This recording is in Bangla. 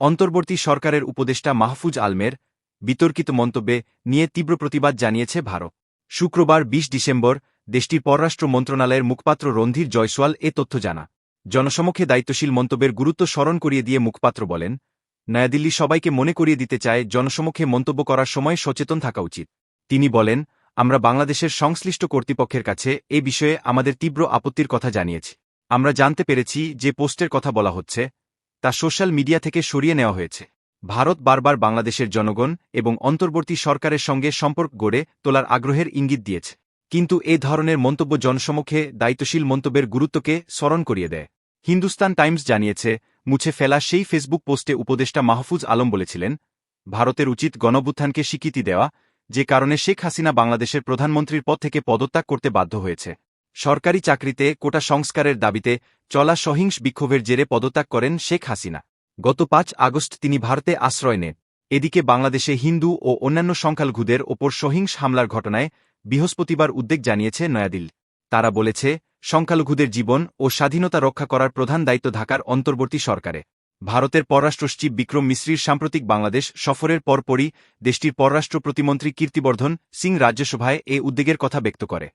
অন্তর্বর্তী সরকারের উপদেষ্টা মাহফুজ আলমের বিতর্কিত মন্তব্যে নিয়ে তীব্র প্রতিবাদ জানিয়েছে ভারত। শুক্রবার ২০ ডিসেম্বর দেশটির পররাষ্ট্র মন্ত্রণালয়ের মুখপাত্র রন্ধীর জয়সওয়াল এ তথ্য জানা জনসমক্ষে দায়িত্বশীল মন্তব্যের গুরুত্ব স্মরণ করিয়ে দিয়ে মুখপাত্র বলেন, নয়াদিল্লি সবাইকে মনে করিয়ে দিতে চায় জনসমক্ষে মন্তব্য করার সময় সচেতন থাকা উচিত। তিনি বলেন, আমরা বাংলাদেশের সংশ্লিষ্ট কর্তৃপক্ষের কাছে এ বিষয়ে আমাদের তীব্র আপত্তির কথা জানিয়েছি। আমরা জানতে পেরেছি যে পোস্টের কথা বলা হচ্ছে তা সোশ্যাল মিডিয়া থেকে সরিয়ে নেওয়া হয়েছে। ভারত বারবার বাংলাদেশের জনগণ এবং অন্তর্বর্তী সরকারের সঙ্গে সম্পর্ক গড়ে তোলার আগ্রহের ইঙ্গিত দিয়েছে। কিন্তু এ ধরনের মন্তব্য জনসমক্ষে দায়িত্বশীল মন্তব্যের গুরুত্বকে স্মরণ করিয়ে দেয়। হিন্দুস্তান টাইমস জানিয়েছে, মুছে ফেলা সেই ফেসবুক পোস্টে উপদেষ্টা মাহফুজ আলম বলেছিলেন, ভারতের উচিত গণবুত্থানকে স্বীকৃতি দেওয়া, যে কারণে শেখ হাসিনা বাংলাদেশের প্রধানমন্ত্রীর পদ থেকে পদত্যাগ করতে বাধ্য হয়েছে। সরকারি চাকরিতে কোটা সংস্কারের দাবিতে চলা সহিংস বিক্ষোভের জেরে পদত্যাগ করেন শেখ হাসিনা। গত পাঁচ আগস্ট তিনি ভারতে আশ্রয় নেন। এদিকে বাংলাদেশে হিন্দু ও অন্যান্য সংখ্যালঘুদের ওপর সহিংস হামলার ঘটনায় বৃহস্পতিবার উদ্বেগ জানিয়েছে নয়াদিল্লি। তারা বলেছে, সংখ্যালঘুদের জীবন ও স্বাধীনতা রক্ষা করার প্রধান দায়িত্ব ঢাকার অন্তর্বর্তী সরকারে ভারতের পররাষ্ট্রসচিব বিক্রম মিশ্রির সাম্প্রতিক বাংলাদেশ সফরের পরপরই দেশটির পররাষ্ট্র প্রতিমন্ত্রী কীর্তিবর্ধন সিং রাজ্যসভায় এ উদ্বেগের কথা ব্যক্ত করে।